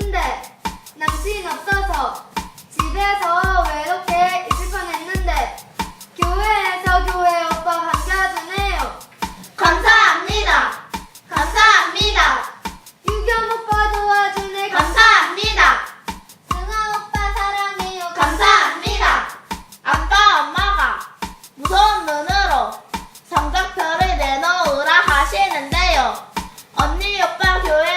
했는데 남친이 없어서 집에서 외롭게 있을 뻔했는데 교회에서 교회 오빠 반겨주네요. 감사합니다. 감사합니다. 유경 오빠 도와주네. 감사합니다. 승아 오빠 사랑해요. 감사합니다. 아빠 엄마가 무서운 눈으로 성적표를 내놓으라 하시는데요. 언니 오빠 교회